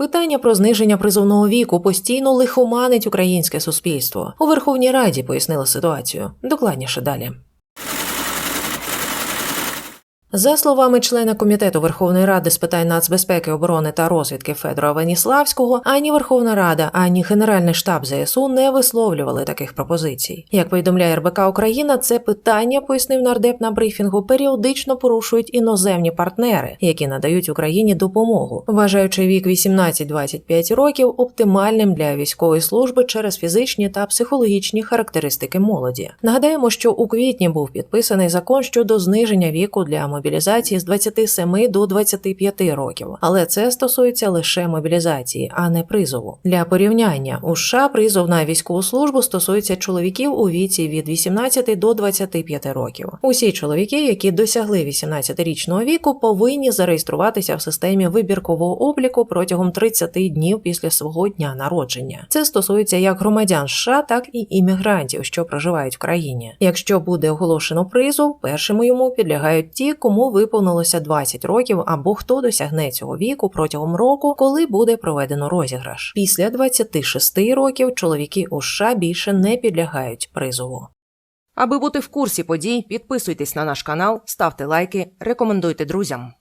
Питання про зниження призовного віку постійно лихоманить українське суспільство. У Верховній Раді пояснили ситуацію. Докладніше далі. За словами члена комітету Верховної Ради з питань нацбезпеки, оборони та розвідки Федора Веніславського, ані Верховна Рада, ані Генеральний штаб ЗСУ не висловлювали таких пропозицій. Як повідомляє РБК Україна, це питання, пояснив нардеп на брифінгу, періодично порушують іноземні партнери, які надають Україні допомогу, вважаючи вік 18-25 років оптимальним для військової служби через фізичні та психологічні характеристики молоді. Нагадаємо, що у квітні був підписаний закон щодо зниження віку для мобілізації з 27 до 25 років, але це стосується лише мобілізації, а не призову. Для порівняння у США призов на військову службу стосується чоловіків у віці від 18 до 25 років. Усі чоловіки, які досягли 18-річного віку, повинні зареєструватися в системі вибіркового обліку протягом 30 днів після свого дня народження. Це стосується як громадян США, так і іммігрантів, що проживають в країні. Якщо буде оголошено призов, першими йому підлягають ті, кому виповнилося 20 років, або хто досягне цього віку протягом року, коли буде проведено розіграш. Після 26 років чоловіки у США більше не підлягають призову. Аби бути в курсі подій, підписуйтесь на наш канал, ставте лайки, рекомендуйте друзям.